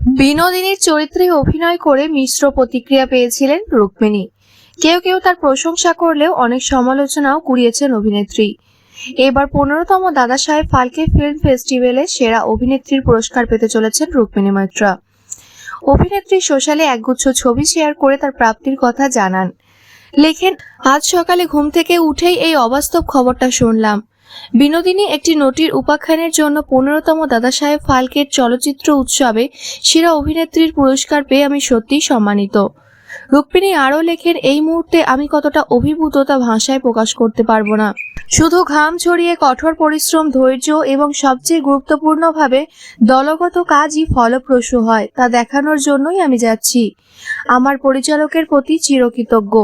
বিনোদিনীর চরিত্রে অভিনয় করে মিশ্র প্রতিক্রিয়া পেয়েছিলেন রুক্মিণী। কেউ কেউ তার প্রশংসা করলেও অনেক সমালোচনাও কুড়িয়েছেন অভিনেত্রী। এবার পনেরোতম দাদা সাহেব ফালকে ফিল্ম ফেস্টিভ্যালে সেরা অভিনেত্রীর পুরস্কার পেতে চলেছেন রুক্মিণী মৈত্রা অভিনেত্রী সোশ্যালে একগুচ্ছ ছবি শেয়ার করে তার প্রাপ্তির কথা জানান। লেখেন, আজ সকালে ঘুম থেকে উঠেই এই অবাস্তব খবরটা শুনলাম। বিনোদিনী একটি নটির উপাখ্যানের জন্য পনেরোতম দাদা সাহেব ফালকের চলচ্চিত্র উৎসবে সেরা অভিনেত্রীর পুরস্কার পেয়ে আমি সত্যিই সম্মানিত। রুক্মিণী আরও লেখেন, এই মুহূর্তে আমি কতটা অভিভূত তা ভাষায় প্রকাশ করতে পারব না। শুধু ঘাম ছড়িয়ে কঠোর পরিশ্রম, ধৈর্য এবং সবচেয়ে গুরুত্বপূর্ণভাবে দলগত কাজই ফলপ্রসূ হয়, তা দেখানোর জন্যই আমি যাচ্ছি। আমার পরিচালকের প্রতি চিরকৃতজ্ঞ।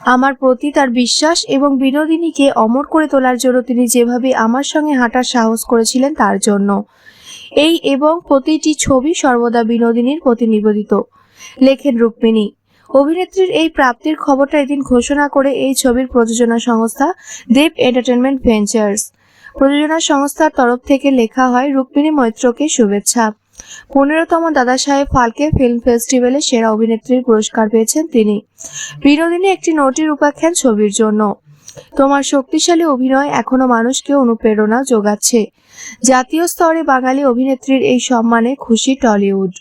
আমার প্রতি তার বিশ্বাস এবং বিনোদিনীকে অমর করে তোলার জন্য তিনি যেভাবে আমার সঙ্গে হাঁটার সাহস করেছিলেন তার জন্য। এই এবং প্রতিটি ছবি সর্বদা বিনোদিনীর প্রতি নিবেদিত। লেখেন রুক্মিণী। অভিনেত্রীর এই প্রাপ্তির খবরটা এদিন ঘোষণা করে এই ছবির প্রযোজনা সংস্থা দেব এন্টারটেনমেন্ট ভেঞ্চার্স। প্রযোজনা সংস্থার তরফ থেকে লেখা হয় রুক্মিণী মৈত্রকে শুভেচ্ছা। পনেরোতম দাদা সাহেব ফালকে ফিল্ম ফেস্টিভ্যালে সেরা অভিনেত্রীর পুরস্কার পেয়েছেন তিনি। বিনোদিনী একটি নটির উপাখ্যান ছবির জন্য। তোমার শক্তিশালী অভিনয় এখনও মানুষকে অনুপ্রেরণা যোগাচ্ছে। জাতীয় স্তরে বাঙালি অভিনেত্রীর এই সম্মানে খুশি টলিউড।